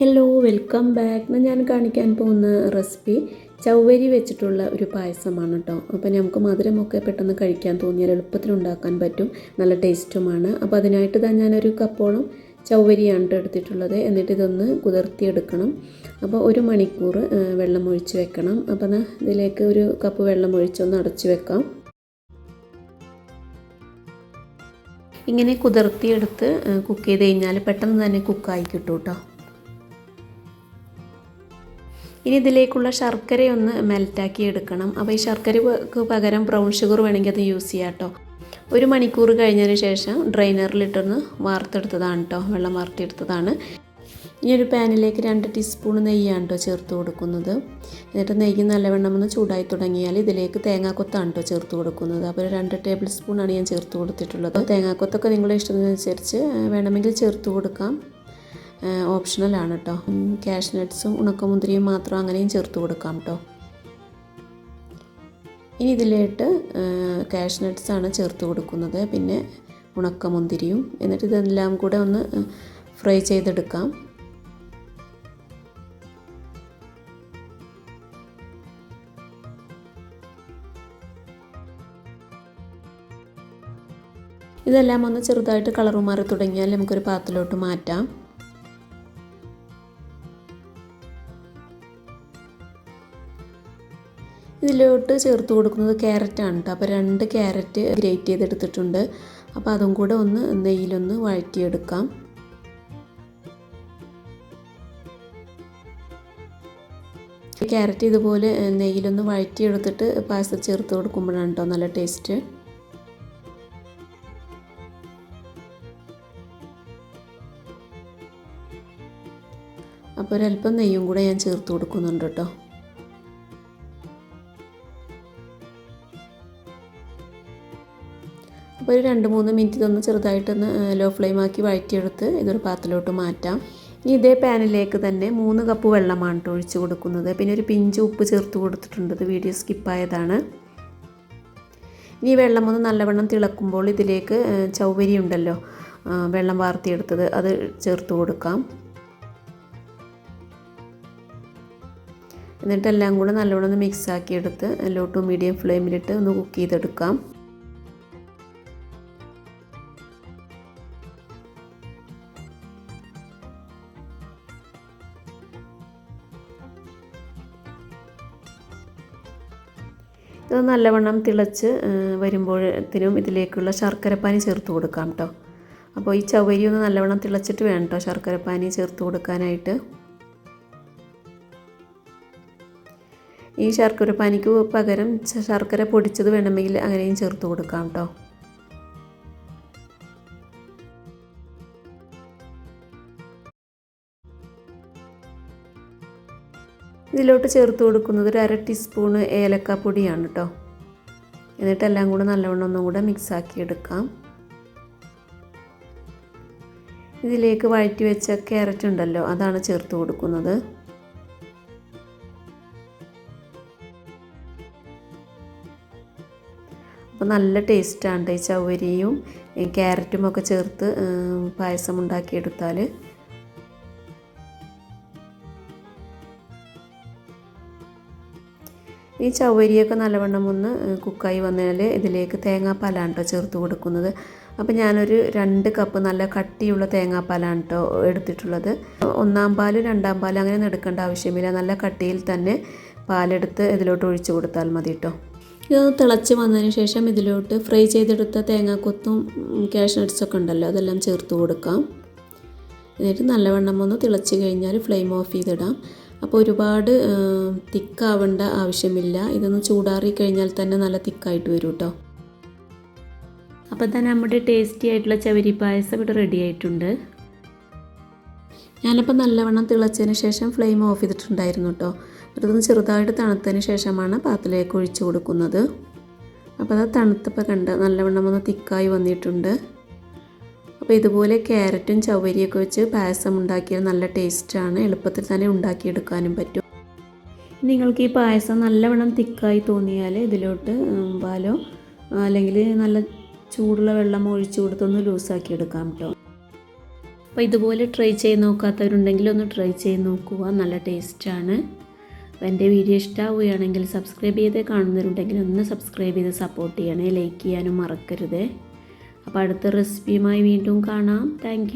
Hello welcome back എന്ന് ഞാൻ കാണിക്കാൻ പോകുന്ന റെസിപ്പി ചവ്വരി വെച്ചിട്ടുള്ള ഒരു പായസമാണ് കേട്ടോ അപ്പോൾ നമുക്ക് മധുരമൊക്കെ പെട്ടെന്ന് കഴിക്കാൻ തോന്നിയാൽ എളുപ്പത്തിൽ ഉണ്ടാക്കാൻ പറ്റും. നല്ല ടേസ്റ്റുമാണ്. അപ്പോൾ അതിനായിട്ട് തന്നെ ഞാനൊരു കപ്പോളം ചവ്വരിയാണ് ട്ടോ എടുത്തിട്ടുള്ളത്. എന്നിട്ട് ഇതൊന്ന് കുതിർത്തിയെടുക്കണം. അപ്പോൾ ഒരു മണിക്കൂർ വെള്ളം ഒഴിച്ച് വെക്കണം. അപ്പോൾ ഇതിലേക്ക് ഒരു കപ്പ് വെള്ളം ഒഴിച്ചൊന്ന് അടച്ചു വെക്കാം. ഇങ്ങനെ കുതിർത്തിയെടുത്ത് കുക്ക് ചെയ്ത് കഴിഞ്ഞാൽ പെട്ടെന്ന് തന്നെ കുക്കായി കിട്ടും കേട്ടോ ഇനി ഇതിലേക്കുള്ള ശർക്കരയൊന്ന് മെൽറ്റാക്കി എടുക്കണം. അപ്പോൾ ഈ ശർക്കരക്ക് പകരം ബ്രൗൺ ഷുഗർ വേണമെങ്കിൽ അത് യൂസ് ചെയ്യാം കേട്ടോ ഒരു മണിക്കൂർ കഴിഞ്ഞതിന് ശേഷം ഡ്രൈനറിലിട്ടൊന്ന് വാർത്തെടുത്തതാണ് കേട്ടോ വെള്ളം വാർത്തിയെടുത്തതാണ്. ഇനി ഒരു പാനിലേക്ക് രണ്ട് ടീസ്പൂൺ നെയ്യാണ് കേട്ടോ ചേർത്ത് കൊടുക്കുന്നത്. എന്നിട്ട് നെയ്യ് നല്ലവണ്ണം ഒന്ന് ചൂടായി തുടങ്ങിയാൽ ഇതിലേക്ക് തേങ്ങാക്കൊത്താണ് കേട്ടോ ചേർത്ത് കൊടുക്കുന്നത്. അപ്പോൾ ഒരു രണ്ട് ടേബിൾ സ്പൂണാണ് ഞാൻ ചേർത്ത് കൊടുത്തിട്ടുള്ളത്. തേങ്ങാക്കൊത്തൊക്കെ നിങ്ങളുടെ ഇഷ്ടത്തിനനുസരിച്ച് വേണമെങ്കിൽ ചേർത്ത് കൊടുക്കാം. ഓപ്ഷണലാണ് കേട്ടോ ക്യാഷ് നട്ട്സും ഉണക്കമുന്തിരിയും മാത്രം അങ്ങനെയും ചേർത്ത് കൊടുക്കാം കേട്ടോ ഇനി ഇതിലേട്ട് ക്യാഷ് നട്ട്സാണ് ചേർത്ത് കൊടുക്കുന്നത്. പിന്നെ ഉണക്കമുന്തിരിയും. എന്നിട്ട് ഇതെല്ലാം കൂടെ ഒന്ന് ഫ്രൈ ചെയ്തെടുക്കാം. ഇതെല്ലാം ഒന്ന് ചെറുതായിട്ട് കളർ മാറി തുടങ്ങിയാൽ നമുക്കൊരു പാത്രത്തിലോട്ട് മാറ്റാം. ഇതിലോട്ട് ചേർത്ത് കൊടുക്കുന്നത് ക്യാരറ്റാണ് കേട്ടോ. അപ്പോൾ രണ്ട് ക്യാരറ്റ് ഗ്രേറ്റ് ചെയ്തെടുത്തിട്ടുണ്ട്. അപ്പോൾ അതും കൂടെ ഒന്ന് നെയ്യിലൊന്ന് വഴറ്റിയെടുക്കാം. ക്യാരറ്റ് ഇതുപോലെ നെയ്യിലൊന്ന് വഴറ്റിയെടുത്തിട്ട് പായസം ചേർത്ത് കൊടുക്കുമ്പോഴാണ് കേട്ടോ നല്ല ടേസ്റ്റ്. അപ്പോൾ ഒരല്പം നെയ്യും കൂടെ ഞാൻ ചേർത്ത് കൊടുക്കുന്നുണ്ട് കേട്ടോ. അപ്പോൾ ഒരു രണ്ട് മൂന്ന് മിനിറ്റ് ഇതൊന്ന് ചെറുതായിട്ടൊന്ന് ലോ ഫ്ലെയിം ആക്കി വഴറ്റിയെടുത്ത് ഇതൊരു പാത്രത്തിലോട്ട് മാറ്റാം. ഇനി ഇതേ പാനിലേക്ക് തന്നെ മൂന്ന് കപ്പ് വെള്ളമാണ് കേട്ടോ ഒഴിച്ച് കൊടുക്കുന്നത്. പിന്നെ ഒരു പിഞ്ച് ഉപ്പ് ചേർത്ത് കൊടുത്തിട്ടുണ്ട്. ഇത് വീഡിയോ സ്കിപ്പായതാണ് ഇനി വെള്ളം ഒന്ന് നല്ലവണ്ണം തിളക്കുമ്പോൾ ഇതിലേക്ക് ചൗവരി ഉണ്ടല്ലോ വെള്ളം വാർത്തിയെടുത്തത് അത് ചേർത്ത് കൊടുക്കാം. എന്നിട്ടെല്ലാം കൂടെ നല്ലവണ്ണം ഒന്ന് മിക്സാക്കിയെടുത്ത് ലോ ടു മീഡിയം ഫ്ലെയിമിലിട്ട് ഒന്ന് കുക്ക് ചെയ്തെടുക്കാം. ഇത് നല്ലവണ്ണം തിളച്ച് വരുമ്പോഴത്തേനും ഇതിലേക്കുള്ള ശർക്കരപ്പാനി ചേർത്ത് കൊടുക്കാം കേട്ടോ അപ്പോൾ ഈ ചവരി ഒന്ന് നല്ലവണ്ണം തിളച്ചിട്ട് വേണം കേട്ടോ ശർക്കരപ്പാനി ചേർത്ത് കൊടുക്കാനായിട്ട്. ഈ ശർക്കരപ്പാനിക്ക് പകരം ശർക്കര പൊടിച്ചത് വേണമെങ്കിൽ അങ്ങനെയും ചേർത്ത് കൊടുക്കാം കേട്ടോ ഇതിലോട്ട് ചേർത്ത് കൊടുക്കുന്നത് ഒരു അര ടീസ്പൂണ് ഏലക്കാപ്പൊടിയാണ് കേട്ടോ എന്നിട്ടെല്ലാം കൂടെ നല്ലവണ്ണം ഒന്നും കൂടെ മിക്സാക്കി എടുക്കാം. ഇതിലേക്ക് വഴറ്റി വെച്ച ക്യാരറ്റ് ഉണ്ടല്ലോ അതാണ് ചേർത്ത് കൊടുക്കുന്നത്. അപ്പോൾ നല്ല ടേസ്റ്റാണ് ഈ ചവരിയും ക്യാരറ്റും ഒക്കെ ചേർത്ത് പായസം ഉണ്ടാക്കിയെടുത്താൽ ഈ ചവരിയൊക്കെ നല്ലവണ്ണം ഒന്ന് കുക്കായി വന്നാൽ ഇതിലേക്ക് തേങ്ങാപ്പാലാണ് കേട്ടോ ചേർത്ത് കൊടുക്കുന്നത്. അപ്പോൾ ഞാനൊരു രണ്ട് കപ്പ് നല്ല കട്ടിയുള്ള തേങ്ങാപ്പാലാണ് കേട്ടോ എടുത്തിട്ടുള്ളത്. ഒന്നാം പാൽ രണ്ടാം പാൽ അങ്ങനെ എടുക്കേണ്ട ആവശ്യമില്ല. നല്ല കട്ടിയിൽ തന്നെ പാലെടുത്ത് ഇതിലോട്ട് ഒഴിച്ച് കൊടുത്താൽ മതി കേട്ടോ ഇതൊന്ന് തിളച്ച് വന്നതിന് ശേഷം ഇതിലോട്ട് ഫ്രൈ ചെയ്തെടുത്ത തേങ്ങാക്കൊത്തും ക്യാഷ് നട്ട്സൊക്കെ ഉണ്ടല്ലോ അതെല്ലാം ചേർത്ത് കൊടുക്കാം. എന്നിട്ട് നല്ലവണ്ണം ഒന്ന് തിളച്ച് കഴിഞ്ഞാൽ ഫ്ലെയിം ഓഫ് ചെയ്തിടാം. അപ്പോൾ ഒരുപാട് തിക്കാവേണ്ട ആവശ്യമില്ല. ഇതൊന്ന് ചൂടാറി കഴിഞ്ഞാൽ തന്നെ നല്ല തിക്കായിട്ട് വരും കേട്ടോ. അപ്പോൾ തന്നെ നമ്മുടെ ടേസ്റ്റി ആയിട്ടുള്ള ചവരി പായസം ഇവിടെ റെഡി ആയിട്ടുണ്ട്. ഞാനിപ്പോൾ നല്ലവണ്ണം തിളച്ചതിന് ശേഷം ഫ്ലെയിം ഓഫ് ചെയ്തിട്ടുണ്ടായിരുന്നു കേട്ടോ. ഇതൊന്ന് ചെറുതായിട്ട് തണുത്തതിന് ശേഷമാണ് പാത്രത്തിലേക്ക് ഒഴിച്ചു കൊടുക്കുന്നത്. അപ്പോൾ അത് തണുത്തപ്പോൾ കണ്ട് നല്ലവണ്ണം ഒന്ന് തിക്കായി വന്നിട്ടുണ്ട്. അപ്പോൾ ഇതുപോലെ ക്യാരറ്റും ചവരിയൊക്കെ വെച്ച് പായസം ഉണ്ടാക്കിയാൽ നല്ല ടേസ്റ്റാണ്. എളുപ്പത്തിൽ തന്നെ ഉണ്ടാക്കിയെടുക്കാനും പറ്റും. നിങ്ങൾക്ക് ഈ പായസം നല്ലവണ്ണം തിക്കായി തോന്നിയാൽ ഇതിലോട്ട് പാലോ അല്ലെങ്കിൽ നല്ല ചൂടുള്ള വെള്ളം ഒഴിച്ചു കൊടുത്തൊന്ന് ലൂസാക്കി എടുക്കാം കേട്ടോ. അപ്പോൾ ഇതുപോലെ ട്രൈ ചെയ്ത് നോക്കാത്തവരുണ്ടെങ്കിൽ ഒന്ന് ട്രൈ ചെയ്ത് നോക്കുക. നല്ല ടേസ്റ്റാണ്. അപ്പോൾ എന്റെ വീഡിയോ ഇഷ്ടമാവുകയാണെങ്കിൽ സബ്സ്ക്രൈബ് ചെയ്ത് കാണുന്നവരുണ്ടെങ്കിൽ ഒന്ന് സബ്സ്ക്രൈബ് ചെയ്ത് സപ്പോർട്ട് ചെയ്യണേ. ലൈക്ക് ചെയ്യാനും മറക്കരുത്. അപ്പോൾ അടുത്ത റെസിപ്പിയുമായി വീണ്ടും കാണാം. താങ്ക്